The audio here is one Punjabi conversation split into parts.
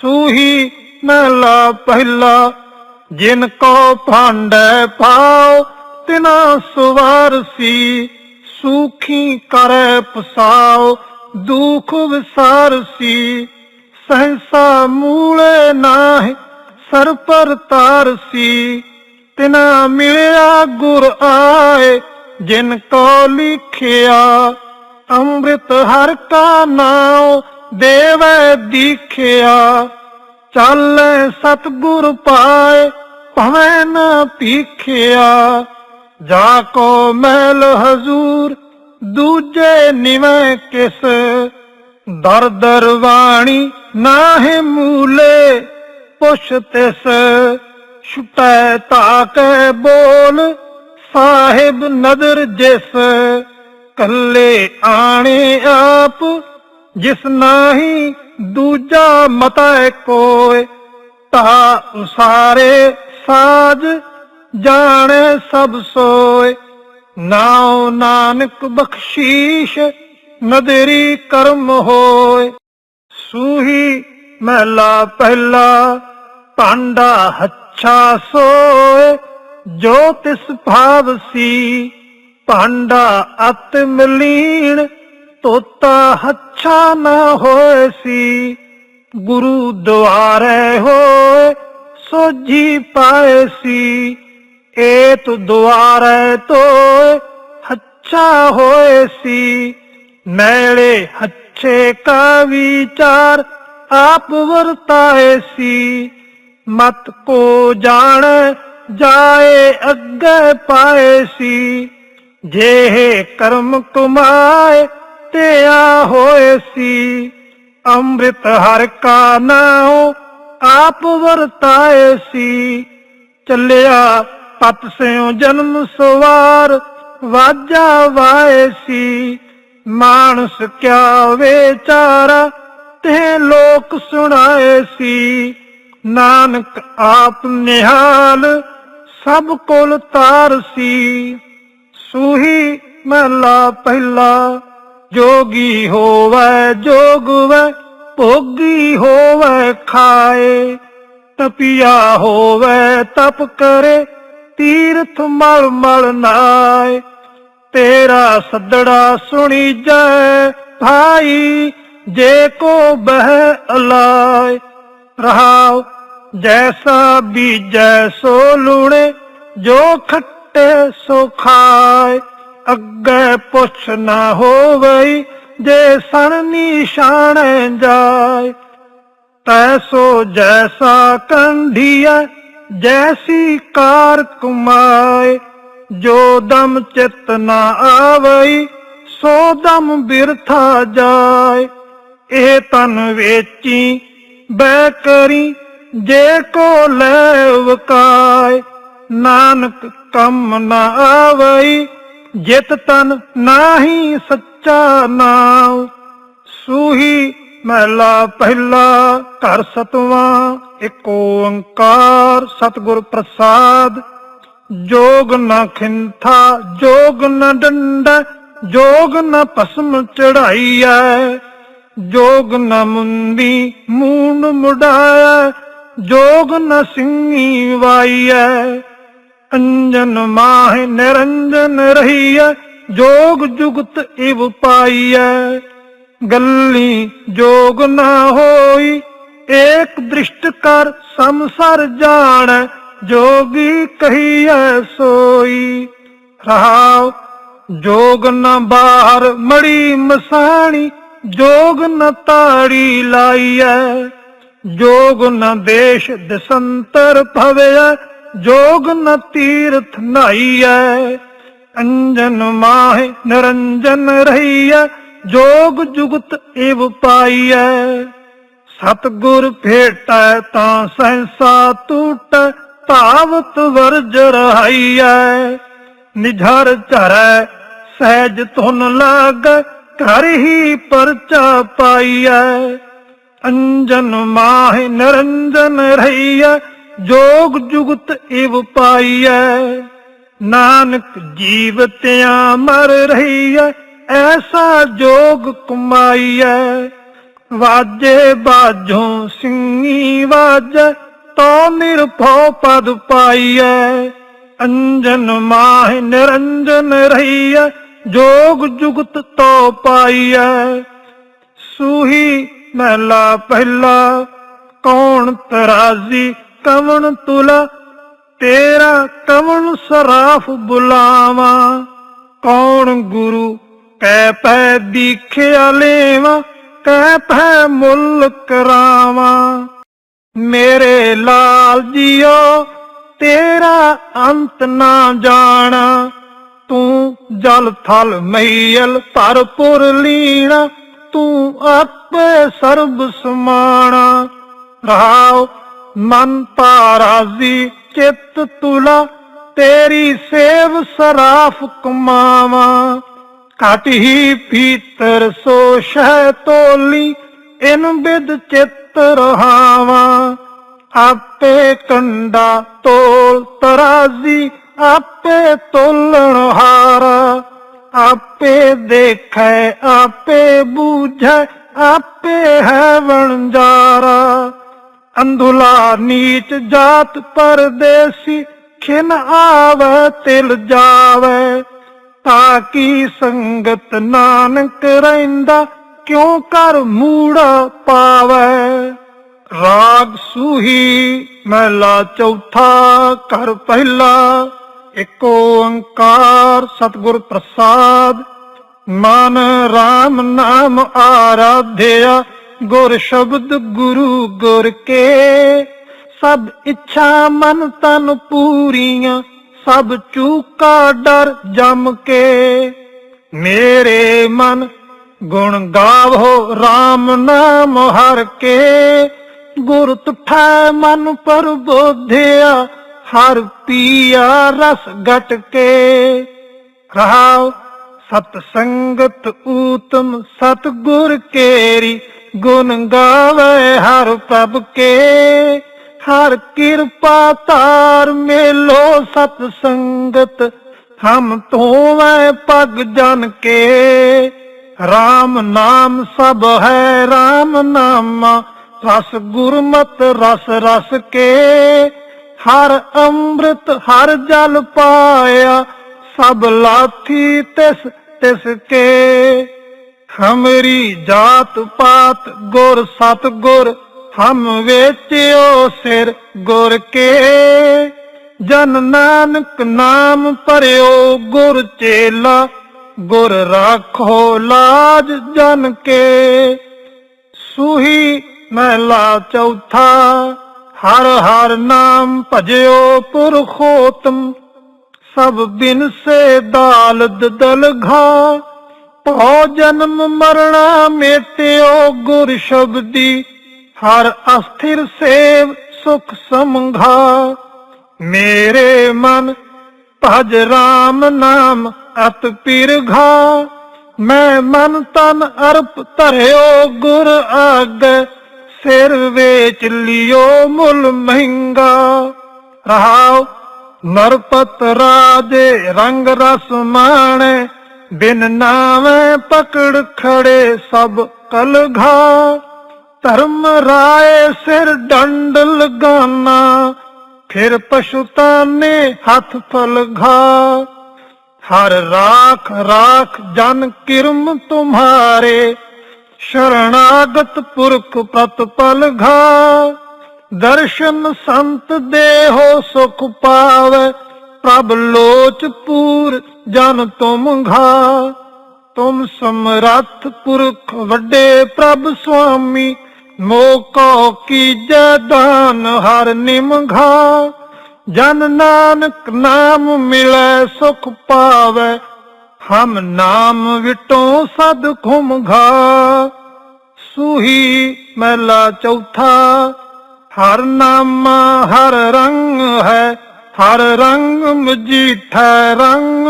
ਸੂਹੀ ਮਹਿਲਾ ਪਹਿਲਾ, ਜਿਨ ਕੋ ਭਾਂਡੈ ਪਾਓ, ਤਿਨਾ ਸੁਵਾਰਸੀ ਸੂਖੀ ਕਰੈ ਪਸਾਓ, ਦੁਖ ਵਿਸਾਰਸੀ ਸਹਸਾ ਮੂਲੇ ਨਾਹਿ, ਸਰ ਪਰ ਤਾਰਸੀ ਤਿਨਾ ਮਿਲਿਆ ਗੁਰ ਆਏ, ਜਿਨ ਕੋ ਲਿਖਿਆ, ਅੰਮ੍ਰਿਤ ਹਰ ਕਾ ਨਾਮ ਦੇਵੈ ਦੀਖਿਆ, ਚਾਲੈ ਸਤਗੁਰ ਪਾਏ, ਭਵੇਂ ਨਾ ਪੀਖਿਆ ਜਾ ਕੋ ਮਹਿਲ ਹਜ਼ੂਰ, ਦੂਜੇ ਨਿਵੇਂ ਕਿਸ। ਦਰ ਦਰਵਾਣੀ ਨਾਹਿ ਮੂਲੇ, ਪੁੱਛ ਤਿਸ, ਛੁਟੈ ਤਾਕੈ ਬੋਲ। ਸਾਹਿਬ ਨਦਰ ਜਿਸ, ਕੱਲੇ ਆਣੇ ਆਪ ਜਿਸ ਨਾਹੀ ਦੂਜਾ ਮਤੈ ਕੋਇ ਤਾ ਉਸਾਰੇ ਸਾਜ ਜਾਣੇ ਸਭ ਸੋਏ ਨਾਉ ਨਾਨਕ ਬਖਸ਼ੀਸ਼ ਨਦਰੀ ਕਰਮ ਹੋਏ ਸੂਹੀ ਮਹਿਲਾ ਪਹਿਲਾ, ਭਾਂਡਾ ਹੱਛਾ ਸੋਏ ਜੋ ਤਿਸ ਭਾਵ ਸੀ, ਭਾਂਡਾ ਅਤ ਮਲੀਣ ਤੋਤਾ ਹੱਛਾ ਨਾ ਹੋਏ ਸੀ, ਗੁਰੂ ਦੁਆਰੇ ਹੋਏ ਸੋਝੀ ਪਾਏ ਸੀ। ਏਤ ਦੁਆਰੇ ਤੋਏ ਹੱਛਾ ਹੋਏ ਸੀ, ਮੈਲੇ ਹੱਛੇ ਕਾ ਵਿਚਾਰ ਆਪ ਵਰਤਾਏ ਸੀ। ਮਤ ਕੋ ਜਾਣ ਜਾਏ ਅੱਗੇ ਪਾਏ ਸੀ, ਜੇ ਕਰਮ ਕਮਾਏ ਤੇ ਹੋਏ ਸੀ। ਅੰਮ੍ਰਿਤ ਹਰ ਕਾ ਨਾਉ ਆਪ ਵਰਤਾਏ ਸੀ। ਚੱਲਿਆ ਪਤ ਸਿਉ ਜਨਮ ਸਵਾਰ, ਵਾਜਾ ਵਾਏ ਸੀ। ਮਾਨਸ ਕਿਆ ਵਿਚਾਰਾ ਤੇ ਲੋਕ ਸੁਣਾਏ ਸੀ। ਨਾਨਕ ਆਪ ਨਿਹਾਲ, ਸਭ ਕੋਲ ਤਾਰ ਸੀ। ਸੂਹੀ ਮਹਲਾ ਪਹਿਲਾ ਜੋਗੀ ਹੋਵੇ, ਜੋਗਵੇ, ਭੋਗੀ ਹੋਵੇ ਖਾਏ। ਤਪਿਆ ਹੋਵੇ, ਤਪ ਕਰੇ, ਤੀਰਥ ਮਲ ਮਲ ਨਾਏ। ਤੇਰਾ ਸੱਦੜਾ ਸੁਣੀ ਜੈ ਭਾਈ, ਜੇ ਕੋ ਬਹਿ ਅਲਾਏ। ਰਹਾਉ, ਜੈਸਾ ਬੀਜੈ ਸੋ ਲੂਣੇ, ਜੋ ਖੱਟੇ ਸੋ ਖਾਏ। ਅੱਗੇ ਪੁੱਛ ਨਾ ਹੋਵਈ, ਜੇ ਸਣ ਨਿਸ਼ਾਨ ਜਾਏ। ਤੈਸੋ ਜੈਸਾ ਕੰਢੀਐ, ਜੈਸੀ ਕਾਰ ਕੁਮਾਏ। ਜੋ ਦਮ ਚਿਤ ਨਾ ਆਵਈ, ਸੋ ਦਮ ਬਿਰਥਾ ਜਾਏ। ਇਹ ਤਨ ਵੇਚੀ ਬੈ ਕਰੀ, ਜੇ ਕੋ ਲੈ ਵਕਾਏ। ਨਾਨਕ ਕੰਮ ਨਾ ਆਵਈ ਜਿਤ ਤਨ ਨਾਹੀ ਸੱਚਾ ਨਾਮ ਸੂਹੀ ਮਹਿਲਾ ਪਹਿਲਾ ਘਰ ਸਤਵਾਂ ਏਕ ਓੰਕਾਰ ਸਤਿਗੁਰ ਪ੍ਰਸਾਦ। ਜੋਗ ਨਾ ਖਿੰਥਾ, ਜੋਗ ਨਾ ਡੰਡਾ, ਜੋਗ ਨ ਭਸਮ ਚੜਾਈਐ। ਜੋਗ ਨਾ ਮੁੰਦੀ ਮੂੰਡ ਮੁੜਾਇ ਜੋਗ ਨ ਸਿੰਘੀ ਵਾਈਐ। ਅੰਜਨ ਮਾਹ ਨਿਰੰਜਨ ਰਹੀਐ, ਜੋਗ ਜੁਗਤ ਇਵ ਪਾਈਐ। ਗੱਲੀ ਜੋਗ ਨਾ ਹੋਈ, ਏਕ ਦ੍ਰਿਸ਼ਟ ਕਰ ਸੰਸਰ ਜਾਣ, ਜੋਗੀ ਕਹੀਐ ਸੋਈ। ਰਹਾਉ, ਜੋਗ ਨ ਬਾਹਰ ਮੜੀ ਮਸਾਣੀ, ਜੋਗ ਨ ਤਾੜੀ ਲਾਈਐ। ਜੋਗ ਨ ਦੇਸ਼ ਦਸੰਤਰ ਭਵਿਆ ਜੋਗ ਨ ਤੀਰਥ ਨਾਈਐ, ਅੰਜਨ ਮਾਹਿ ਨਿਰੰਜਨ ਰਹੀਐ, ਜੋਗ ਜੁਗਤ ਇਵ ਪਾਈਐ। ਸਤਗੁਰ ਭੇਟੈ ਤਾਂ ਸਹਸਾ ਟੂਟੈ ਭਾਵਤ ਵਰਜ ਰਹਾਈਐ। ਨਿਝਰ ਝਰੈ, ਸਹਿਜ ਧੁਨ ਲਾਗ, ਘਰ ਹੀ ਪਰਚਾ ਪਾਈਐ। ਅੰਜਨ ਮਾਹ ਨਿਰੰਜਨ ਰਹੀਐ ਜੋਗ ਜੁਗਤ ਇਵ ਪਾਈਐ, ਨਾਨਕ ਜੀਵਤਿਆਂ ਮਰ ਰਹੀਐ, ਐਸਾ ਜੋਗ ਕਮਾਈਐ। ਵਾਜੇ ਬਾਜੋਂ ਸਿੰਘੀ ਵਾਜੈ ਤੋ ਨਿਰਭਉ ਪਦ ਪਾਈਐ। ਅੰਜਨ ਮਾਹ ਨਿਰੰਜਨ ਰਹੀਐ, ਜੋਗ ਜੁਗਤ ਤੋ ਪਾਈਐ। ਸੂਹੀ ਮਹਿਲਾ ਪਹਿਲਾ, ਕੌਣ ਤਰਾਜ਼ੀ ਕਵਣ ਤੁਲਾ, ਤੇਰਾ ਕਵਣ ਸਰਾਫ ਬੁਲਾਵਾ। ਕੌਣ ਗੁਰੂ ਕਹਿ ਪੈ ਦੀਖਿਆ ਲੇਵਾ, ਕਹਿ ਪੈ ਮੁੱਲ ਕਰਾਵਾ। ਮੇਰੇ ਲਾਲ ਜੀਓ, ਤੇਰਾ ਅੰਤ ਨਾ ਜਾਣਾ। ਤੂੰ ਜਲ ਥਲ ਮਈਲ ਭਰਪੁਰ ਲੀਣਾ, ਤੂੰ ਆਪੇ ਸਰਬ ਸਮਾਣਾ। ਰਹਾਉ ਮਨ ਪਾਰਾਜ਼ੀ ਚਿੱਤ ਤੁਲਾ, ਤੇਰੀ ਸੇਵ ਸਰਾਫ ਕਮਾਵਾ ਘਟ ਹੀ ਭੀਤਰ ਸੋ ਸ਼ਹਿ ਤੋਲੀ, ਇਨ ਬਿਦ ਚਿੱਤ ਰਹਾਵਾ। ਆਪੇ ਕੰਡਾ ਤੋਲ ਤਰਾਜ਼ੀ, ਆਪੇ ਤੋਲਣ ਹਾਰਾ। ਆਪੇ ਦੇਖੈ, ਆਪੇ ਬੂਝੈ, ਆਪੇ ਹੈ ਵਣਜਾਰਾ। ਅੰਧੁਲਾ ਨੀਚ ਜਾਤ ਪਰਦੇਸੀ, ਖਿਨ ਆਵੇ, ਤਿਲ ਜਾਵੇ। ਤਾਂ ਕੀ ਸੰਗਤ ਨਾਨਕ ਰਹਿੰਦਾ, ਕਿਉਂ ਕਰ ਮੂੜਾ ਪਾਵੇ? ਰਾਗ ਸੂਹੀ ਮਹਿਲਾ ਚੌਥਾ ਕਰ ਪਹਿਲਾ ਏਕ ਓੰਕਾਰ ਸਤਿਗੁਰ ਪ੍ਰਸਾਦ। ਮਨ RAM ਨਾਮ ਆਰਾਧਿਆ ਗੁਰ ਸ਼ਬਦ ਗੁਰੂ ਗੁਰ ਕੇ। ਸਭ ਇੱਛਾ ਮਨ ਤਨ ਪੂਰੀਆਂ, ਸਭ ਚੂਕਾ ਡਰ ਜਮ ਕੇ। ਮੇਰੇ ਮਨ ਗੁਣ ਗਾਵੋ RAM ਨਾਮ ਹਰ ਕੇ। ਗੁਰ ਤੁਠੈ ਮਨ ਪਰਬੋਧਿਆ ਹਰ ਪੀਆ ਰਸ ਗਟ ਕੇ। ਰਹਾਉ ਸਤ ਸੰਗਤ ਊਤਮ ਸਤ ਗੁਰ ਕੇਰੀ ਗੁਣ ਗਾਵੇ ਹਰ ਪ੍ਰਭ ਕੇ, ਹਰ ਕਿਰਪਾ ਤਾਰ ਮੇਲੋ ਸਤ ਸੰਗਤ, ਹਮ ਧੋਵੈ ਪਗ ਜਨ ਕੇ। RAM ਨਾਮ ਸਭ ਹੈ RAM ਨਾਮ, ਰਸ ਗੁਰਮਤ, ਰਸ ਰਸ ਕੇ। ਹਰ ਅੰਮ੍ਰਿਤ, ਹਰ ਜਲ ਪਾਇਆ, ਸਭ ਲਾਥੀ ਤਿਸ ਤਿਸ ਕੇ। ਹਮਰੀ ਜਾਤ ਪਾਤ ਗੁਰ ਸਤ ਗੁਰ ਹਮ ਵੇਚਿਓ ਸਿਰ ਗੁਰ ਕੇ। ਜਨ ਨਾਨਕ ਨਾਮ ਭਰਿਓ ਗੁਰ ਚੇਲਾ, ਗੁਰ ਰਾਖੋ ਲਾਜ ਜਨ ਕੇ। ਸੂਹੀ ਮਹਿਲਾ ਚੌਥਾ, ਹਰ ਹਰ ਨਾਮ ਭਜਿਓ ਪੁਰਖੋਤਮ। ਸਭ ਬਿਨ ਸੇ ਦਾਲਦ ਦਲਘਾ ਭਉ ਜਨਮ ਮਰਣਾ ਮੇਟਿਓ ਗੁਰ ਸ਼ਬਦੀ, ਹਰ ਅਸਥਿਰ ਸੇਵ ਸੁਖ ਸਮਘਾ ਮੇਰੇ ਮਨ ਭਜ RAM ਨਾਮ ਅਤ ਪਿਰਘਾ ਮੈਂ ਮਨ ਤਨ ਅਰਪ ਧਰਿਓ ਗੁਰ ਆਗੇ, ਸਿਰ ਵੇਚ ਲਿਓ ਮੁੱਲ ਮਹਿੰਗਾ। ਰਹਾਉ ਨਰਪਤ ਰਾਜੇ ਰੰਗ ਰਸ ਮਾਣੇ ਬਿਨ ਨਾਵੇਂ ਪਕੜ ਖੜੇ ਸਭ ਕਲਘਾ ਧਰਮ ਰਾਏ ਸਿਰ ਡੰਡ ਲਗਾਨਾ, ਫਿਰ ਪਸ਼ੂਤਾਨੇ ਹੱਥ ਫਲਘਾ ਹਰ ਰਾਖ ਰਾਖ ਜਨ ਕਿਰਮ ਤੁਮਹਾਰੇ ਸ਼ਰਣਾਗਤ ਪੁਰਖ ਪ੍ਰਤ ਪਲਘਾ ਦਰਸ਼ਨ ਸੰਤ ਦੇਹੋ ਸੁਖ ਪਾਵੇ, ਪ੍ਰਭ ਲੋਚ ਪੂਰ ਜਨ ਤੁਮ ਘਾ, ਤੁਮ ਸਮਰੱਥ ਪੁਰਖ ਵੱਡੇ ਪ੍ਰਭ ਸੁਆਮੀ, ਮੋਕੋ ਕੀਜੈ ਦਾਨ ਹਰ ਨਿਮਘਾ ਜਨ ਨਾਨਕ ਨਾਮ ਮਿਲੈ ਸੁਖ ਪਾਵੇ, ਹਮ ਨਾਮ ਵਿਟੋ ਸਦ ਘੁਮਘਾ ਸੂਹੀ ਮਹਿਲਾ ਚੌਥਾ, ਹਰ ਨਾਮ ਹਰ ਰੰਗ ਹੈ ਹਰ ਰੰਗ ਮਜੀਠਾ ਰੰਗ,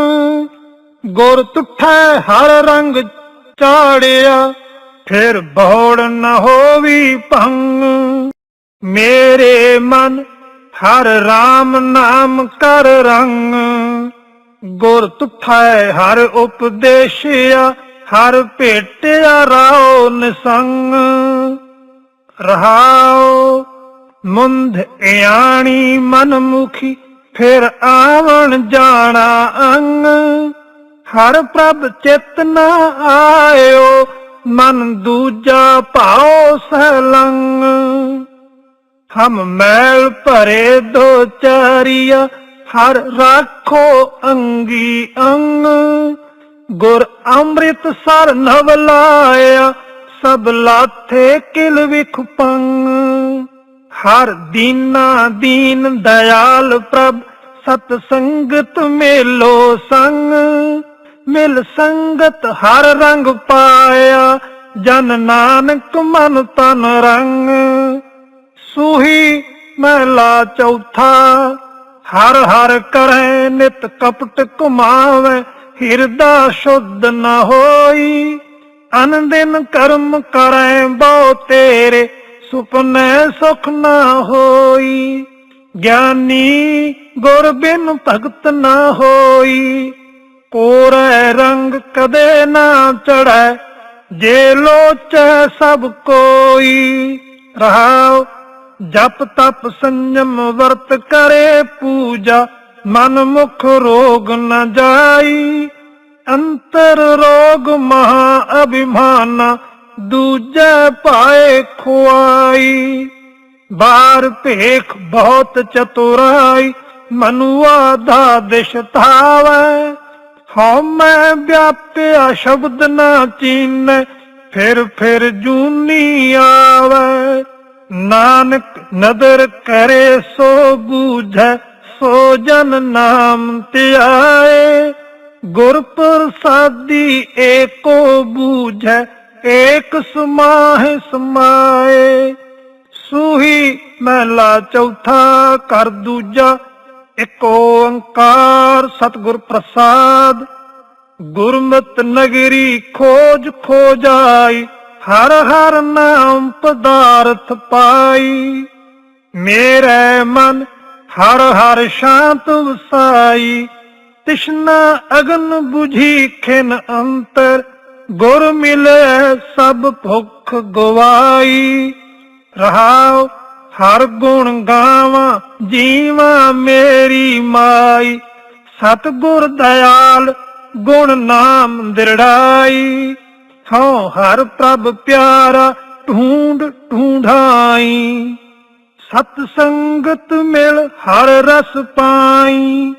ਗੁਰ ਤੁਠੈ ਹਰ ਰੰਗ ਚਾੜਿਆ, ਫਿਰ ਬੋੜ ਨ ਹੋਵੀ ਭੰਗ। ਮੇਰੇ ਮਨ ਹਰ RAM ਨਾਮ ਕਰ ਰੰਗ, ਗੁਰ ਤੁਠੈ ਹਰ ਉਪਦੇਸ਼ਿਆ, ਹਰ ਭੇਟਿਆ ਰਾਓ ਨਿਸੰਗ। ਰਹਾਓ ਮੁੰਧ ਇਆਣੀ ਮਨਮੁਖੀ ਫਿਰ ਆਵਣ ਜਾਣਾ ਅੰਗ। ਹਰ ਪ੍ਰਭ ਚੇਤਨਾ ਆਇਓ, ਮਨ ਦੂਜਾ ਭਾਉ ਸਲੰਗ। ਹਮ ਮੈਲ ਭਰੇ ਦੋ ਚਾਰੀਆ, ਹਰ ਰੱਖੋ ਅੰਗੀ ਅੰਗ। ਗੁਰ ਅੰਮ੍ਰਿਤ ਸਰ ਨਵ ਲਾਇਆ, ਸਭ ਲਾਥੇ ਕਿਲ ਵਿਖ ਪੰਗ। ਹਰ ਦੀਨਾ ਦੀਨ ਦਇਆਲ ਪ੍ਰਭ, ਸਤ ਸੰਗਤ ਮੇਲੋ ਸੰਗ। ਮਿਲ ਸੰਗਤ ਹਰ ਰੰਗ ਪਾਇਆ, ਜਨ ਨਾਨਕ ਮਨ ਤਨ ਰੰਗ। ਸੂਹੀ ਮਹਿਲਾ ਚੌਥਾ, ਹਰ ਹਰ ਕਰੈ ਨਿਤ ਕਪਟ ਕੁਮਾਵੇ ਹਿਰਦਾ ਸ਼ੁੱਧ ਨ ਹੋਈ। ਅਨ ਕਰਮ ਕਰੈ ਬਹੁ ਤੇਰੇ ਸੁਪਨੇ ਸੁਖ ਨਾ ਹੋਈ, ਗਿਆਨੀ ਗੁਰ ਬਿਨ ਭਗਤ ਨਾ ਹੋਈ। ਕੋਰੈ ਰੰਗ ਕਦੇ ਨਾ ਚੜੈ ਜੇ ਲੋਚੈ ਸਭ ਕੋਈ। ਰਹਾਉ, ਜਪ ਤਪ ਸੰਜਮ ਵਰਤ ਕਰੇ ਪੂਜਾ ਮਨ ਮੁਖ ਰੋਗ ਨ ਜਾਈ। ਅੰਤਰ ਰੋਗ ਮਹਾ ਅਭਿਮਾਨ ਦੂਜੇ ਪਾਏ ਖੁਆਈ ਬਾਰ ਭੇਖ ਬਹੁਤ ਚਤੁਰਾਈ ਮਨੁਆ ਦਾ ਦਿਸ਼ ਧਾਵੈ। ਹਉ ਮੈਂ ਵਿਆਪਿਆ ਸ਼ਬਦ ਨਾ ਚੀਨੈ, ਫਿਰ ਫਿਰ ਜੂਨੀ ਆਵੈ। ਨਾਨਕ ਨਦਰ ਕਰੇ ਸੋ ਬੂਝੈ, ਸੋ ਜਨ ਨਾਮ ਧਿਆਏ। ਗੁਰ ਪ੍ਰਸਾਦੀ ਏਕੋ ਬੂਝੈ ਏਕ ਸਮਾਹਿ ਸਮਾਏ, ਸੂਹੀ ਮਹਿਲਾ ਚੌਥਾ ਕਰ ਦੂਜਾ, ਇੱਕ ਓੰਕਾਰ ਸਤਿਗੁਰ ਪ੍ਰਸਾਦ। ਗੁਰਮਤ ਨਗਰੀ ਖੋਜ ਖੋਜਾਈ, ਹਰ ਹਰ ਨਾਮ ਪਦਾਰਥ ਪਾਈ। ਮੇਰੇ ਮਨ ਹਰ ਹਰ ਸ਼ਾਂਤ ਵਸਾਈ, ਤਿਸ਼ਨਾ ਅਗਨ 부ਝੀ ਖਿਨ ਅੰਤਰ ਗੁਰ ਮਿਲੇ ਸਭ ਭੁੱਖ ਗਵਾਈ। ਰਹਾਉ ਹਰ ਗੁਣ ਗਾਵਾਂ, ਜੀਵਾਂ ਮੇਰੀ ਮਾਈ। ਸਤਿਗੁਰ ਦਇਆਲ ਗੁਣ ਨਾਮ ਦਿਰੜਾਈ। ਹਉ ਹਰ ਪ੍ਰਭ ਪਿਆਰਾ ਢੂੰਡ ਢੂੰਢਾਈ। ਸਤ ਸੰਗਤ ਮਿਲ ਹਰ ਰਸ ਪਾਈ।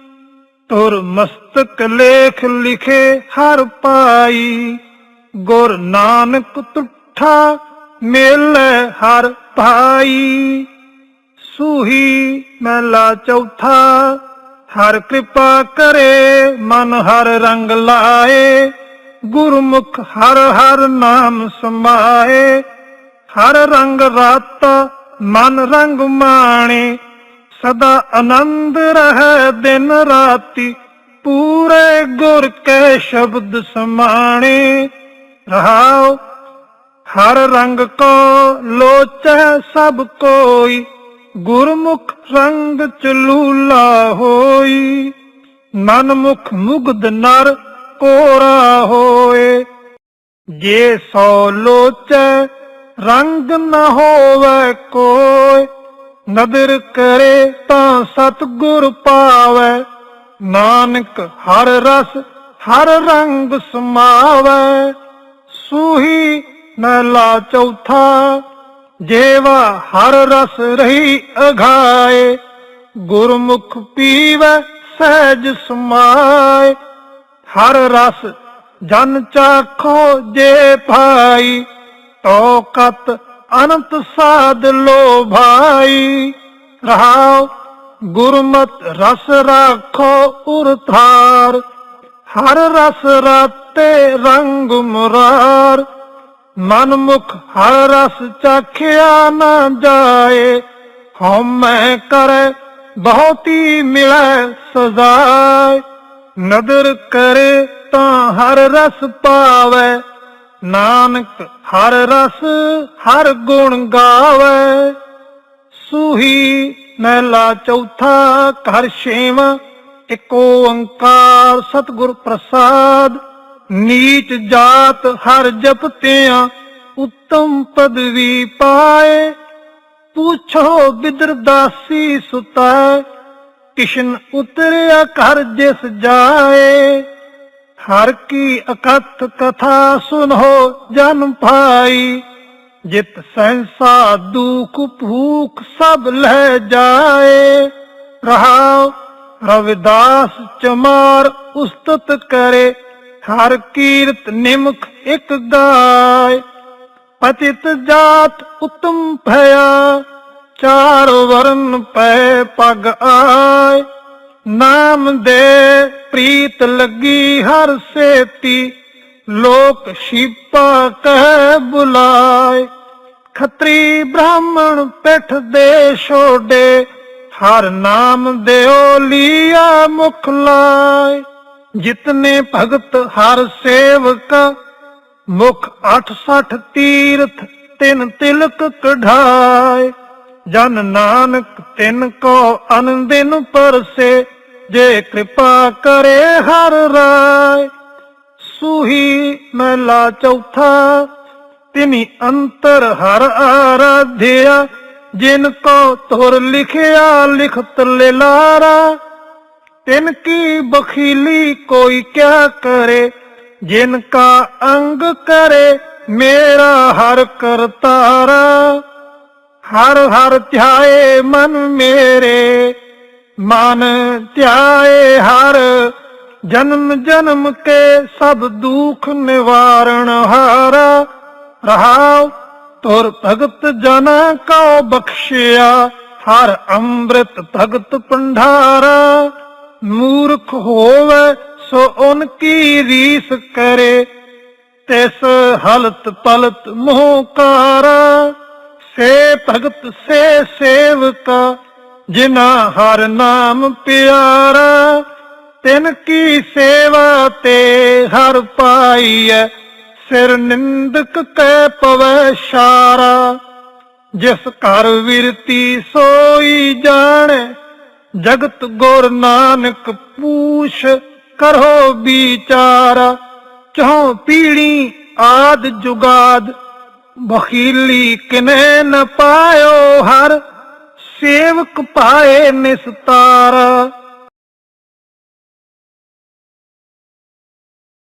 ਤੁਰ ਮਸਤਕ ਲੇਖ ਲਿਖੇ ਹਰ ਪਾਈ। ਗੁਰ ਨਾਨਕ ਤੁਠਾ ਮਿਲੇ ਹਰ ਭਾਈ। ਸੂਹੀ ਮਹਿਲਾ ਚੌਥਾ, ਹਰ ਕਿਰਪਾ ਕਰੇ, ਮਨ ਹਰ ਰੰਗ ਲਾਏ। ਗੁਰਮੁਖ ਹਰ ਹਰ ਨਾਮ ਸਮਾਏ। ਹਰ ਰੰਗ ਰਾਤਾ, ਮਨ ਰੰਗ ਮਾਣੇ। ਸਦਾ ਆਨੰਦ ਰਹਿ ਦਿਨ ਰਾਤੀ, ਪੂਰੇ ਗੁਰ ਕੇ ਸ਼ਬਦ ਸਮਾਣੇ। ਰਹਾਓ, ਹਰ ਰੰਗ ਕੋ ਲੋਚੈ ਸਭ ਕੋਈ, ਗੁਰਮੁਖ ਰੰਗ ਚਲੂਲਾ ਹੋਈ। ਮਨ ਮੁਖ ਮੁਗਧ ਨਰ ਕੋਰਾ ਹੋਏ। ਜੇ ਸੋ ਲੋਚੈ ਰੰਗ ਨਾ ਹੋਵੇ ਕੋਈ, ਨਦਰ ਕਰੇ ਤਾਂ ਸਤਿਗੁਰ ਪਾਵੇ। ਨਾਨਕ ਹਰ ਰਸ, ਹਰ ਰੰਗ ਸਮਾਵੇ। ਸੂਹੀ ਮਹਿਲਾ ਚੌਥਾ, ਜੇਵਾ ਹਰ ਰਸ ਰਹੀ ਅਘਾਏ ਗੁਰਮੁਖ ਪੀਵੈ ਸਹਿਜ ਸਮਾਏ, ਹਰ ਰਸ ਜਨ ਚਾਖੋ ਜੇ ਭਾਈ ਤੋ ਕਤ ਅਨੰਤ ਸਾਧ ਲੋ ਭਾਈ। ਰਹਾਉ ਗੁਰਮਤ ਰਸ ਰਾਖੋ ਉਰਥਾਰ ਹਰ ਰਸ ਰਾਤੇ ਰੰਗ ਮੁਰਾਰ ਮਨ ਮੁਖ ਹਰ ਰਸ ਚਾਖਿਆ ਨਾ ਜਾਏ। ਹਉਮੈ ਕਰੈ, ਬਹੁਤੀ ਮਿਲੈ ਸਜ਼ਾਏ। ਨਦਰ ਕਰੇ ਤਾਂ ਹਰ ਰਸ ਪਾਵੇ, ਨਾਨਕ ਹਰ ਰਸ ਹਰ ਗੁਣ ਗਾਵੇ। ਸੂਹੀ ਮਹਿਲਾ ਚੌਥਾ ਘਰ ਛੇਵਾਂ, ਇੱਕ ਓੰਕਾਰ ਸਤਿਗੁਰ ਪ੍ਰਸਾਦ। ਨੀਚ ਜਾਤ ਹਰ ਜਪਤਿਆਂ ਉੱਤਮ ਪਦਵੀ ਪਾਏ। ਪੁੱਛੋ ਬਿਦਰਦਾਸੀ ਸੁਤਾ ਕਿਸ਼ਨ ਉਤਰਿਆ ਘਰ ਜਿਸ ਜਾਏ। ਹਰ ਕੀ ਅਕਥ ਕਥਾ ਸੁਨੋ ਜਨ ਭਾਈ, ਜਿਤ ਸਹਿਸਾ ਦੁਖ ਭੂਖ ਸਭ ਲੈ ਜਾਏ। ਰਹਾਉ ਰਵਿਦਾਸ ਚਮਾਰ ਉਸਤਤ ਕਰੇ ਹਰ ਕੀਰਤ ਨਿਮਖ ਇੱਕ ਗਾਏ, ਪਤਿਤ ਜਾਤ ਉਤਮ ਭਇਆ, ਚਾਰ ਵਰਨ ਪੈ ਪਗ ਆਏ। ਨਾਮ ਦੇ ਪ੍ਰੀਤ ਲੱਗੀ ਹਰ ਸੇਤੀ, ਲੋਕ ਸ਼ਿਪਾ ਕਹਿ ਬੁਲਾਏ। ਖੱਤਰੀ ਬ੍ਰਾਹਮਣ ਪਿੱਠ ਦੇ ਛੋਡੇ, ਹਰ ਨਾਮ ਦਿਓ ਲੀਆ ਮੁਖ ਲਾਏ। ਜਿਤਨੇ ਭਗਤ ਹਰ ਸੇਵਕ, ਮੁਖ 68 ਤੀਰਥ ਤਿੰਨ ਤਿਲਕ ਕਢਾਏ। ਜਨ ਨਾਨਕ ਤਿੰਨ ਕੋ ਅਨੰਦਿਨ ਪਰਸੇ, ਜੇ ਕਿਰਪਾ ਕਰੇ ਹਰ ਰਾਏ। ਸੂਹੀ ਮਹਿਲਾ ਚੌਥਾ, ਤਿਨੀ ਅੰਤਰ ਹਰ ਆਰਾਧਿਆ, ਜਿਨ ਕੋ ਤੁਰ ਲਿਖਿਆ ਲਿਖਤ ਲਿਲਾਰਾ। ਤਿਨ ਕੀ ਬਖੀਲੀ ਕੋਈ ਕਿਆ ਕਰੇ, ਜਿਨ ਕਾ ਅੰਗ ਕਰੇ, ਮੇਰਾ ਹਰ ਕਰਤਾਰਾ। ਹਰ ਹਰ ਧਿਆਏ ਮਨ ਮੇਰੇ, ਮਨ ਧਿਆਏ ਹਰ। ਜਨਮ ਜਨਮ ਕੇ ਸਭ ਦੁੱਖ ਨਿਵਾਰਣ ਹਾਰਾ। ਰਹਾਉ ਤੁਰ ਭਗਤ ਜਨਾ ਕੋ ਬਖਸ਼ਿਆ, ਹਰ ਅੰਮ੍ਰਿਤ ਭਗਤ ਪੰਡਾਰਾ ਮੂਰਖ ਹੋਵੇ ਸੋ ਉਨ ਰੀਸ ਕਰੇ, ਤਿਸ ਹਲਤ ਪਲਤ ਮੋਹਕਾਰਾ ਸੇ ਭਗਤ, ਸੇ ਸੇਵਕਾ ਜਿਨਾ ਹਰ ਨਾਮ ਪਿਆਰਾ। ਤਿਨ ਕੀ ਸੇਵਾ ਤੇ ਹਰ ਪਾਈਐ, ਸਿਰ ਨਿੰਦਕ ਕੈ ਪਵੈ ਸ਼ਾਰਾ। ਜਿਸ ਘਰ ਵਿਰਤੀ ਸੋਈ ਜਾਣੈ ਜਗਤ ਗੁਰ ਨਾਨਕ ਪੂਛ ਕਰੋ ਵਿਚਾਰਾ, ਚਹੁ ਪੀੜੀ ਆਦ ਜੁਗਾਦ ਬਖੀਲੀ ਕਿਨੇ ਨ ਪਾਇਓ ਹਰ, ਸੇਵਕ ਪਾਏ ਨਿਸਤਾਰ।